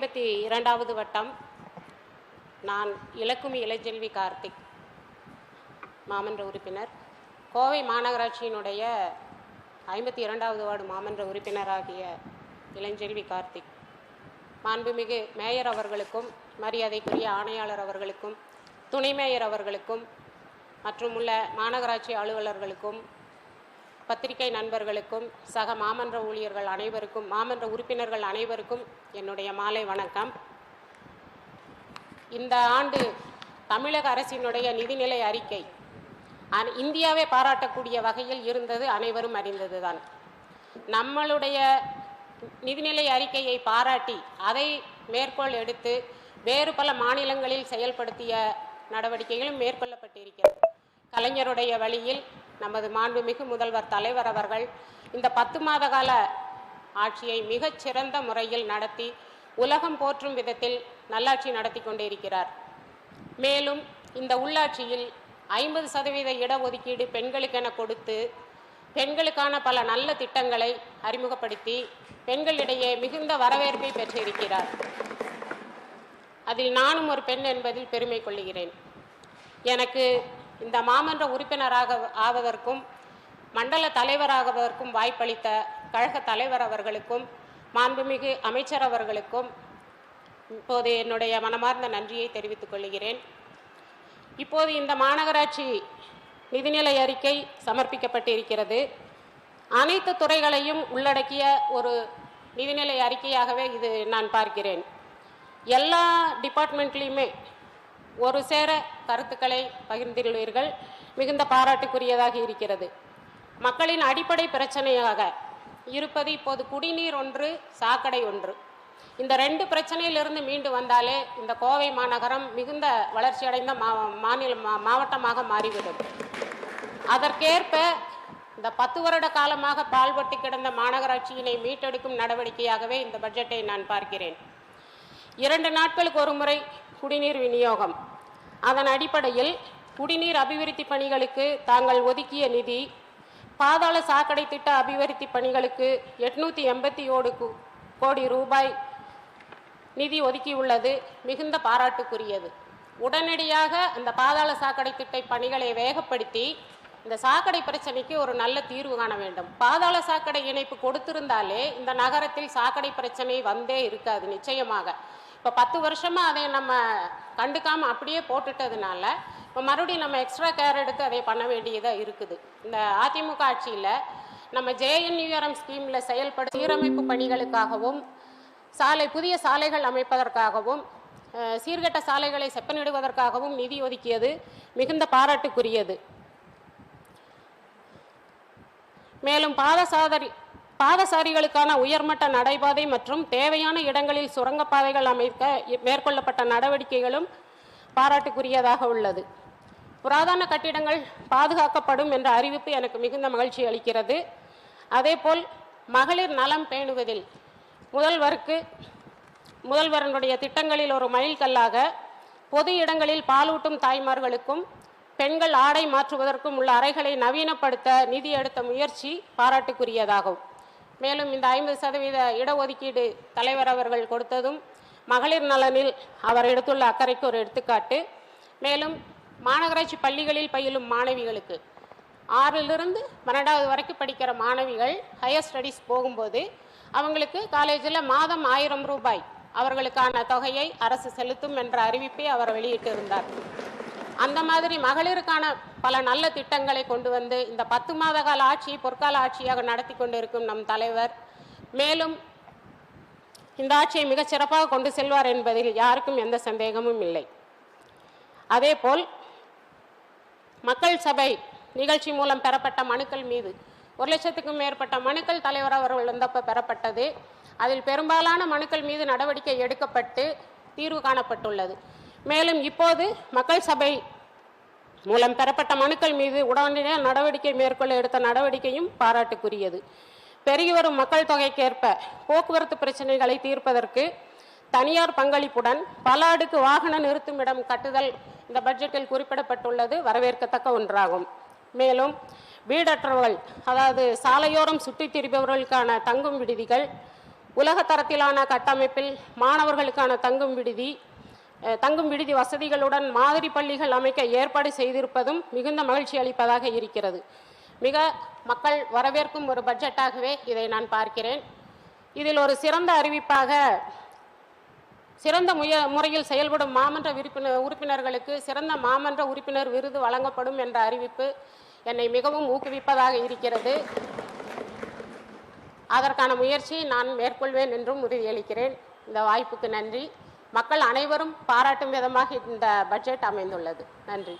ஐம்பத்தி இரண்டாவது வட்டம். நான் இலக்குமி இளஞ்செல்வி கார்த்திக் மாமன்ற உறுப்பினர். கோவை மாநகராட்சியினுடைய ஐம்பத்தி இரண்டாவது வார்டு மாமன்ற உறுப்பினராகிய இளஞ்செல்வி கார்த்திக் மாண்புமிகு மேயர் அவர்களுக்கும் மரியாதைக்குரிய ஆணையாளர் அவர்களுக்கும் துணை மேயர் அவர்களுக்கும் மற்றும் உள்ள மாநகராட்சி அலுவலர்களுக்கும் பத்திரிகை நண்பர்களுக்கும் சக மாமன்ற ஊழியர்கள் அனைவருக்கும் மாமன்ற உறுப்பினர்கள் அனைவருக்கும் என்னுடைய மாலை வணக்கம். இந்த ஆண்டு தமிழக அரசினுடைய நிதிநிலை அறிக்கை இந்தியாவை பாராட்டக்கூடிய வகையில் இருந்தது அனைவரும் அறிந்ததுதான். நம்மளுடைய நிதிநிலை அறிக்கையை பாராட்டி அதை மேற்கோள் எடுத்து வேறு பல மாநிலங்களில் செயல்படுத்திய நடவடிக்கைகளும் மேற்கொள்ளப்பட்டிருக்கிறது. கலைஞருடைய வழியில் நமது மாண்புமிகு முதல்வர் தலைவர் அவர்கள் இந்த பத்து மாத கால ஆட்சியை மிகச் சிறந்த முறையில் நடத்தி உலகம் போற்றும் விதத்தில் நல்லாட்சி நடத்தி கொண்டிருக்கிறார். மேலும் இந்த உள்ளாட்சியில் ஐம்பது சதவீத இடஒதுக்கீடு பெண்களுக்கென கொடுத்து பெண்களுக்கான பல நல்ல திட்டங்களை அறிமுகப்படுத்தி பெண்களிடையே மிகுந்த வரவேற்பை பெற்றிருக்கிறார். அதில் நானும் ஒரு பெண் என்பதில் பெருமை கொள்கிறேன் எனக்கு இந்த மாமன்ற உறுப்பினராக ஆவதற்கும் மண்டல தலைவராகவதற்கும் வாய்ப்பளித்த கழக தலைவர் அவர்களுக்கும் மாண்புமிகு அமைச்சர் அவர்களுக்கும் இப்போது என்னுடைய மனமார்ந்த நன்றியை தெரிவித்துக் கொள்கிறேன். இப்போது இந்த மாநகராட்சி நிதிநிலை அறிக்கை சமர்ப்பிக்கப்பட்டிருக்கிறது. அனைத்து துறைகளையும் உள்ளடக்கிய ஒரு நிதிநிலை அறிக்கையாகவே இது நான் பார்க்கிறேன். எல்லா டிபார்ட்மெண்ட்லேயுமே ஒரு சேர கருத்துக்களை பகிர்ந்துள்ளீர்கள். மிகுந்த பாராட்டுக்குரியதாக இருக்கிறது. மக்களின் அடிப்படை பிரச்சனையாக இருப்பது இப்போது குடிநீர் ஒன்று சாக்கடை ஒன்று. இந்த ரெண்டு பிரச்சனையிலிருந்து மீண்டு வந்தாலே இந்த கோவை மாநகரம் மிகுந்த வளர்ச்சியடைந்த மா மாநில மாவட்டமாக மாறிவிடும். அதற்கேற்ப இந்த பத்து வருட காலமாக பால்பட்டு கிடந்த மாநகராட்சியினை மீட்டெடுக்கும் நடவடிக்கையாகவே இந்த பட்ஜெட்டை நான் பார்க்கிறேன். இரண்டு நாட்களுக்கு ஒரு முறை குடிநீர் விநியோகம். அதன் அடிப்படையில் குடிநீர் அபிவிருத்தி பணிகளுக்கு தாங்கள் ஒதுக்கிய நிதி பாதாள சாக்கடை திட்ட அபிவிருத்தி பணிகளுக்கு எட்நூற்றி எண்பத்தி ஓடு கோடி ரூபாய் நிதி ஒதுக்கியுள்ளது. மிகுந்த பாராட்டுக்குரியது. உடனடியாக அந்த பாதாள சாக்கடை திட்ட பணிகளை வேகப்படுத்தி இந்த சாக்கடை பிரச்சனைக்கு ஒரு நல்ல தீர்வு காண வேண்டும். பாதாள சாக்கடை இணைப்பு கொடுத்திருந்தாலே இந்த நகரத்தில் சாக்கடை பிரச்சனை வந்தே இருக்காது நிச்சயமாக. இப்போ பத்து வருஷமாக அதை நம்ம கண்டுக்காமல் அப்படியே போட்டுட்டதுனால இப்போ மறுபடியும் நம்ம எக்ஸ்ட்ரா கேர் எடுத்து அதை பண்ண வேண்டியதாக இருக்குது. இந்த அதிமுக ஆட்சியில் நம்ம ஜேஎன்யூஆர்எம் ஸ்கீமில் செயல்படும் சீரமைப்பு பணிகளுக்காகவும் சாலை புதிய சாலைகள் அமைப்பதற்காகவும் சீர்கட்ட சீர்கெட்ட சாலைகளை செப்பனிடுவதற்காகவும் நிதி ஒதுக்கியது மிகுந்த பாராட்டுக்குரியது. மேலும் பாதசாதரி பாதசாரிகளுக்கான உயர்மட்ட நடைபாதை மற்றும் தேவையான இடங்களில் சுரங்கப்பாதைகள் அமைக்க மேற்கொள்ளப்பட்ட நடவடிக்கைகளும் பாராட்டுக்குரியதாக உள்ளது. புராதன கட்டிடங்கள் பாதுகாக்கப்படும் என்ற அறிவிப்பு எனக்கு மிகுந்த மகிழ்ச்சி அளிக்கிறது. அதேபோல் மகளிர் நலம் பேணுவதில் முதல்வருக்கு முதல்வரனுடைய திட்டங்களில் ஒரு மைல்கல்லாக பொது இடங்களில் பாலூட்டும் தாய்மார்களுக்கும் பெண்கள் ஆடை மாற்றுவதற்கும் உள்ள அறைகளை நவீனப்படுத்த நிதி எடுத்த முயற்சி பாராட்டுக்குரியதாகும். மேலும் இந்த ஐம்பது சதவீத இடஒதுக்கீடு தலைவர் அவர்கள் கொடுத்ததும் மகளிர் நலனில் அவர் எடுத்துள்ள அக்கறைக்கு ஒரு எடுத்துக்காட்டு. மேலும் மாநகராட்சி பள்ளிகளில் பயிலும் மாணவிகளுக்கு ஆறிலிருந்து பன்னெண்டாவது வரைக்கும் படிக்கிற மாணவிகள் ஹையர் ஸ்டடீஸ் போகும்போது அவங்களுக்கு காலேஜில் மாதம் ஆயிரம் ரூபாய் அவர்களுக்கான தொகையை அரசு செலுத்தும் என்ற அறிவிப்பை அவர் வெளியிட்டிருந்தார். அந்த மாதிரி மகளிருக்கான பல நல்ல திட்டங்களை கொண்டு வந்து இந்த பத்து மாத கால ஆட்சியை பொற்கால ஆட்சியாக நடத்தி கொண்டிருக்கும் நம் தலைவர். மேலும் இந்த ஆட்சியை மிகச் சிறப்பாக கொண்டு செல்வார் என்பதில் யாருக்கும் எந்த சந்தேகமும் இல்லை. அதேபோல் மக்கள் சபை நிகழ்ச்சி மூலம் பெறப்பட்ட மனுக்கள் மீது ஒரு லட்சத்துக்கும் மேற்பட்ட மனுக்கள் தலைவர் அவர்கள் வந்தப்போ பெறப்பட்டது. அதில் பெரும்பாலான மனுக்கள் மீது நடவடிக்கை எடுக்கப்பட்டு தீர்வு காணப்பட்டுள்ளது. மேலும் இப்போது மக்கள் சபை மூலம் பெறப்பட்ட மனுக்கள் மீது உடனடியாக நடவடிக்கை மேற்கொள்ள எடுத்த நடவடிக்கையும் பாராட்டுக்குரியது. பெருகி வரும் மக்கள் தொகைக்கேற்ப போக்குவரத்து பிரச்சனைகளை தீர்ப்பதற்கு தனியார் பங்களிப்புடன் பல அடுக்கு வாகன நிறுத்துமிடம் கட்டுதல் இந்த பட்ஜெட்டில் குறிப்பிடப்பட்டுள்ளது. வரவேற்கத்தக்க ஒன்றாகும். மேலும் வீடற்றவர்கள் அதாவது சாலையோரம் சுற்றித் திரிபவர்களுக்கான தங்கும் விடுதிகள் உலக தரத்திலான கட்டமைப்பில் மாணவர்களுக்கான தங்கும் விடுதி தங்கும் விடுதி வசதிகளுடன் மாதிரி பள்ளிகள் அமைக்க ஏற்பாடு செய்திருப்பதும் மிகுந்த மகிழ்ச்சி அளிப்பதாக இருக்கிறது. மிக மக்கள் வரவேற்கும் ஒரு பட்ஜெட்டாகவே இதை நான் பார்க்கிறேன். இதில் ஒரு சிறந்த அறிவிப்பாக சிறந்த முய முறையில் செயல்படும் மாமன்ற உறுப்பினர் உறுப்பினர்களுக்கு சிறந்த மாமன்ற உறுப்பினர் விருது வழங்கப்படும் என்ற அறிவிப்பு என்னை மிகவும் ஊக்குவிப்பதாக இருக்கிறது. அதற்கான முயற்சி நான் மேற்கொள்வேன் என்றும் உறுதியளிக்கிறேன். இந்த வாய்ப்புக்கு நன்றி. மக்கள் அனைவரும் பாராட்டும் விதமாக இந்த பட்ஜெட் அமைந்துள்ளது. நன்றி.